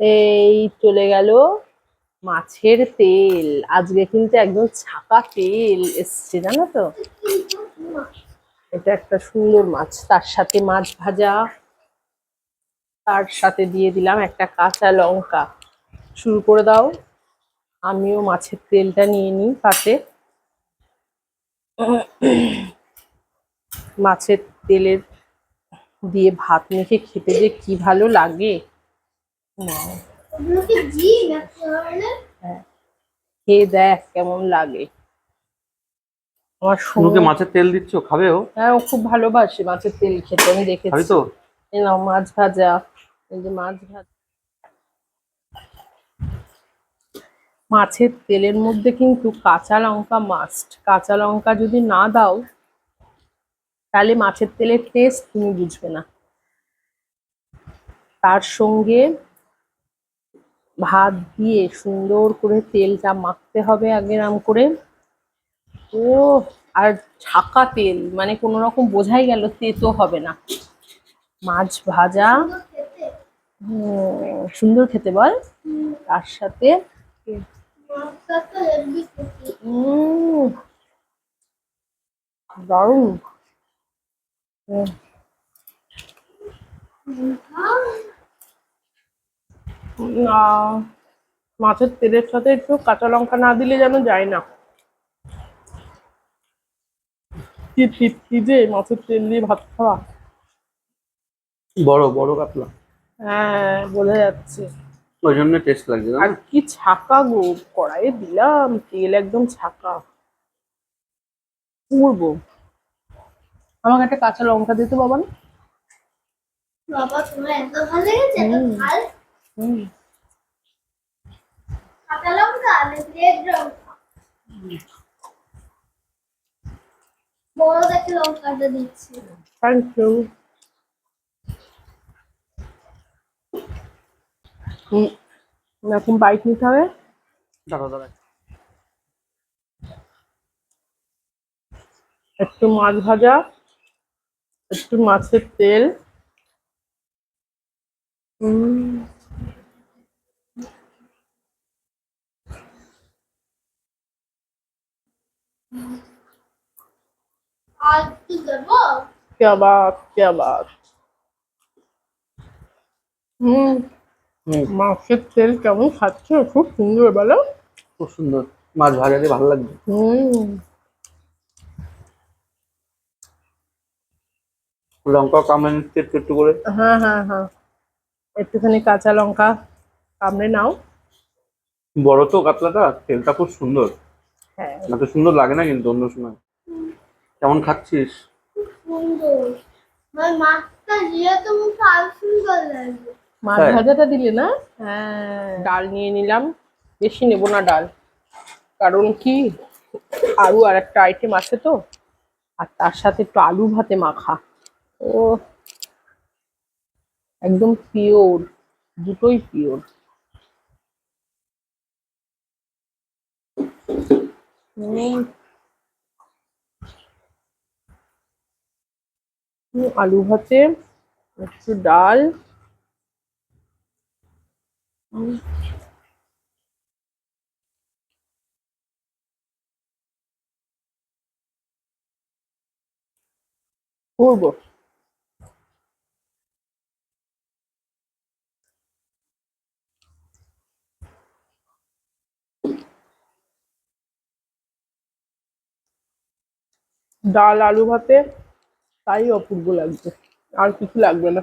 এই চলে গেল মাছের তেল। আজকে কিন্তু একদম ছাকা তেল এসছে, জানো তো? এটা একটা সুন্দর মাছ। তার সাথে মাছ ভাজা। তার সাথে দিয়ে দিলাম একটা কাঁচা লঙ্কা। শুরু করে দাও। আমিও মাছের তেলটা নিয়ে নিই পাতে। মাছের তেলের দিয়ে ভাত মেখে খেতে যে কি ভালো লাগে? ধরনের খেয়ে দেখ কেমন লাগে। আমার শুনুকে মাছের তেল দিচ্ছ? খাবে ও? হ্যাঁ ও খুব ভালোবাসে মাছের তেল খেতে। আমি দেখেছি। তো? এই নাও মাছ ভাজা। এই যে মাছ ভাজা। মাছের তেলের মধ্যে কিন্তু কাঁচা লঙ্কা মাস্ট কাঁচা লঙ্কা যদি না দাও তাহলে মাছের তেলের টেস্ট তুমি বুঝবে না। তার সঙ্গে ভাত দিয়ে সুন্দর করে তেলটা মাখতে হবে আগে নাম করে। ও আর ছাকা তেল মানে কোনো রকম বোঝাই গেল, তেতো হবে না। মাছ ভাজা সুন্দর খেতে বল। তার সাথে দারুণ। মাছের তেলের সাথে একটু কাঁচা লঙ্কা না দিলে যেন যায় না। কি যে মাছের তেল দিয়ে ভাত খাওয়া। বড় বড় কাতলা। হ্যাঁ বোঝা যাচ্ছে। ওই জন্য টেস্ট লাগছে আর কি ছাকা গো কড়াইয়ে দিলাম তেল একদম ছাকা। উড়বো আমাকে একটা কাঁচা লঙ্কা দিতে বাবা না? বাবা তোমার এত ভালো লেগেছে এত হুম। হুম, কাঁচা লঙ্কা নাকি রেড লঙ্কা? বড় দেখে লঙ্কাটা দিচ্ছি। থ্যাংক ইউ এখন বাইক নিতে হবে? দাঁড়া দাঁড়া একটু মাছ ভাজা। একটু মাছের তেল উম, আর কি দেবো क्या बात क्या बात হুম হুম মাছের তেল কেমন খাচ্ছে খুব সুন্দর বলো খুব সুন্দর মাছ ভাজা দিয়ে ভালো লাগবে হুম লঙ্কা কামড়ে নিচ্ছে একটু একটু করে। হ্যাঁ হ্যাঁ হ্যাঁ। একটুখানি কাঁচা লঙ্কা কামড়ে নাও। বড় তো কাতলাটা তেলটা খুব সুন্দর। হ্যাঁ। এত সুন্দর লাগে না কিন্তু অন্য সময়। কেমন খাচ্ছিস? মাছ ভাজাটা দিলে না? হ্যাঁ ডাল নিয়ে নিলাম। বেশি নেব না ডাল। কারণ কি? আরু আর একটা আইটেম আছে তো। আর তার সাথে একটু আলু ভাতে মাখা। ও একদম পিওর দুটোই পিওর আলু ভাতে একটু ডাল। করব। ডাল আলু ভাতে তাই অপূর্ব লাগবে আর কিছু লাগবে না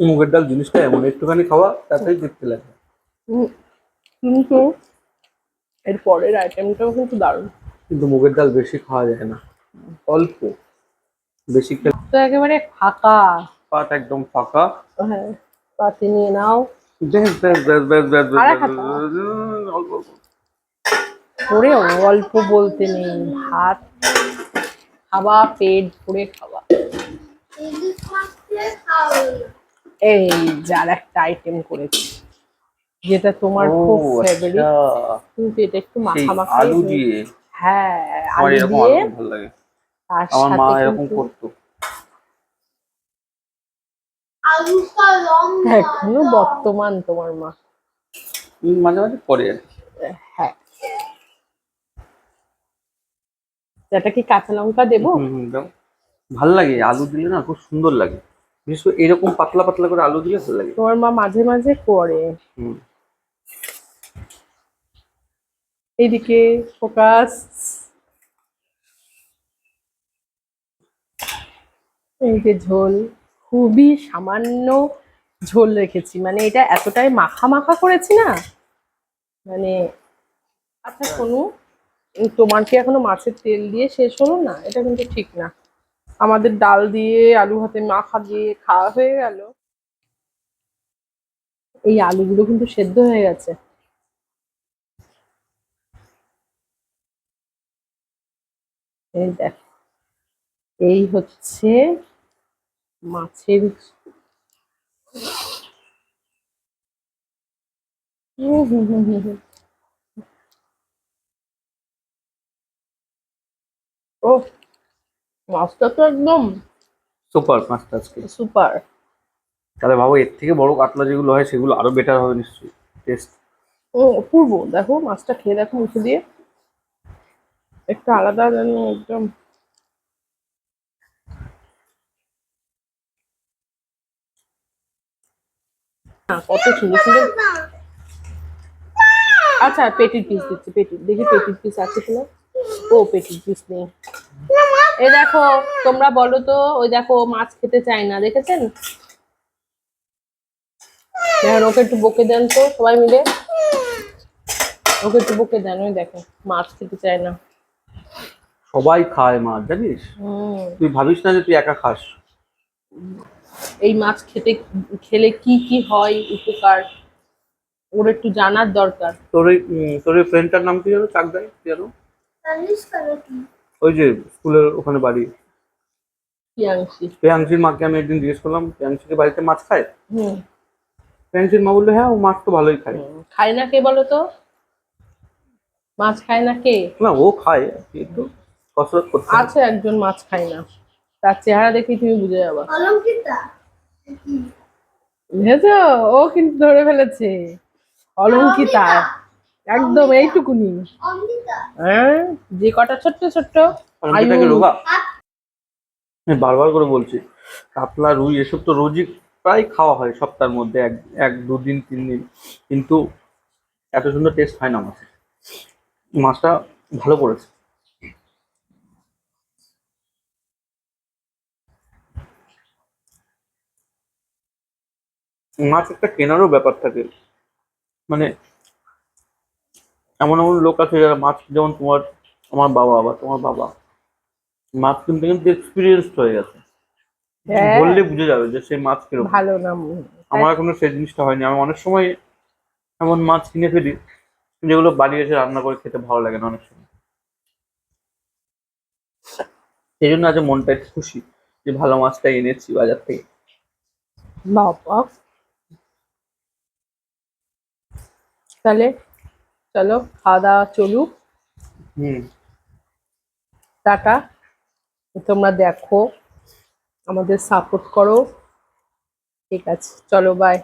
মুগের ডাল জিনিসটা এমন একটুখানি খাওয়া তাতেই দেখতে লাগে কিন্তু এর পরের আইটেমটাও কিন্তু দারুণ কিন্তু মুগের ডাল বেশি খাওয়া যায় না অল্প বেশি তো একেবারে ফাঁকা পাট একদম ফাঁকা হ্যাঁ পাতে নিয়ে নাও ব্যাস ব্যাস ব্যাস ব্যাস ব্যাস অল্প। করে অল্প বলতে নেই। ভাত খাওয়া পেট ভরে খাওয়া। এই যার একটা আইটেম করেছি যেটা তোমার খুব ফেভারিট আচ্ছা। কিন্তু এটা একটু মাখা মাখা আলু দিয়ে? হ্যাঁ আলু দিয়ে ভালো লাগে। তার আমার মা এরকম করতো। আলুটা এখনও বর্তমান তোমার মা। মাঝে মাঝে আর হ্যাঁ। এটা কি কাঁচা লঙ্কা দেবো? ভালো লাগে আলু দিলে না খুব সুন্দর লাগে। বিশেষ করে এরকম পাতলা পাতলা করে আলু দিলে ভালো লাগে। তোমার মা মাঝে মাঝে করে। এইদিকে ফোকাস। এই যে ঝোল খুবই সামান্য ঝোল রেখেছি। মানে এটা এতটাই মাখা মাখা করেছি না? মানে আচ্ছা শোনো। উম, তোমার কি এখনও মাছের তেল দিয়ে শেষ হলো না? এটা কিন্তু ঠিক না। আমাদের ডাল দিয়ে আলু হাতে মাখা দিয়ে খাওয়া হয়ে গেল। এই আলুগুলো কিন্তু সেদ্ধ হয়ে গেছে। এই দেখ, এই হচ্ছে মাছের হুম হুম হুম হুম। ও মাছটা তো একদম সুপার মাছটা আজকে। সুপার। তাহলে ভাবো এর থেকে বড় কাতলা যেগুলো হয় সেগুলো আরও বেটার হবে নিশ্চয়ই টেস্ট ও অপূর্ব দেখো মাছটা খেয়ে দেখো মুখে দিয়ে। একটু আলাদা যেন একদম হ্যাঁ, কত সুন্দর সুন্দর আচ্ছা পেটির পিস দিচ্ছি পেটির দেখি পেটির পিস আছে কিনা? ও পেটির পিস নেই। এই দেখো তোমরা বলো তো ওই দেখো মাছ খেতে চায় না দেখেছেন? দেখেন ওকে একটু বকে দেন তো সবাই মিলে। ওকে একটু বকে দেন ওই দেখো মাছ খেতে চায় না। সবাই খায় মাছ জানিস? তুই ভাবিস না যে তুই একা খাস? এই মাছ খেতে খেলে কি কি হয় উপকার? ওর একটু জানার দরকার। তোর তোর ফ্রেন্ডটার নাম কি জানো চাকদাই কি জানো জানিস কেন কি ওই যে স্কুলের ওখানে বাড়ি। পিয়াংশি প্রিয়াংশীর মাকে আমি একদিন জিজ্ঞেস করলাম প্রিয়াংশীকে বাড়িতে মাছ খায়? হুম। প্রিয়াংশীর মা বলল হ্যাঁ ও মাছ তো ভালোই খায়। খায় না কে বলো তো? মাছ খায় না কে? না ও খায় কিন্তু কসরত করতে আছে একজন মাছ খায় না। তার চেহারা দেখে তুমি বুঝে যাবা। অলঙ্কিতা? কি? ও কিন্তু ধরে ফেলেছে। অলঙ্কিতা। একদম এইটুকুনি। হ্যাঁ? যে কটা ছোট্ট ছোট্ট? বারবার করে বলছি কাতলা রুই এসব তো রোজই প্রায় খাওয়া হয় সপ্তাহের মধ্যে এক এক দুদিন তিন দিন। কিন্তু এত সুন্দর টেস্ট হয় না মাছের মাছটা ভালো করেছে। মাছ একটা কেনারও ব্যাপার থাকে। মানে এমন এমন লোক আছে যারা মাছ যেমন তোমার আমার বাবা বা তোমার বাবা মাছ কিনতে কিন্তু এক্সপিরিয়েন্সড হয়ে গেছে। হ্যাঁ। বললে বুঝে যাবে যে সেই মাছ কীরকম। ভালো না। আমার এখনও সেই জিনিসটা হয়নি। আমি অনেক সময় এমন মাছ কিনে ফেলি যেগুলো বাড়ি এসে রান্না করে খেতে ভালো লাগে না অনেক সময়। সেই জন্য আজ মনটা একটু খুশি যে ভালো মাছটা এনেছি বাজার থেকে। বাবা। তাহলে চলো খাওয়া দাওয়া চলুক। হুম। টাটা। তোমরা দেখো আমাদের সাপোর্ট করো। ঠিক আছে চলো বাই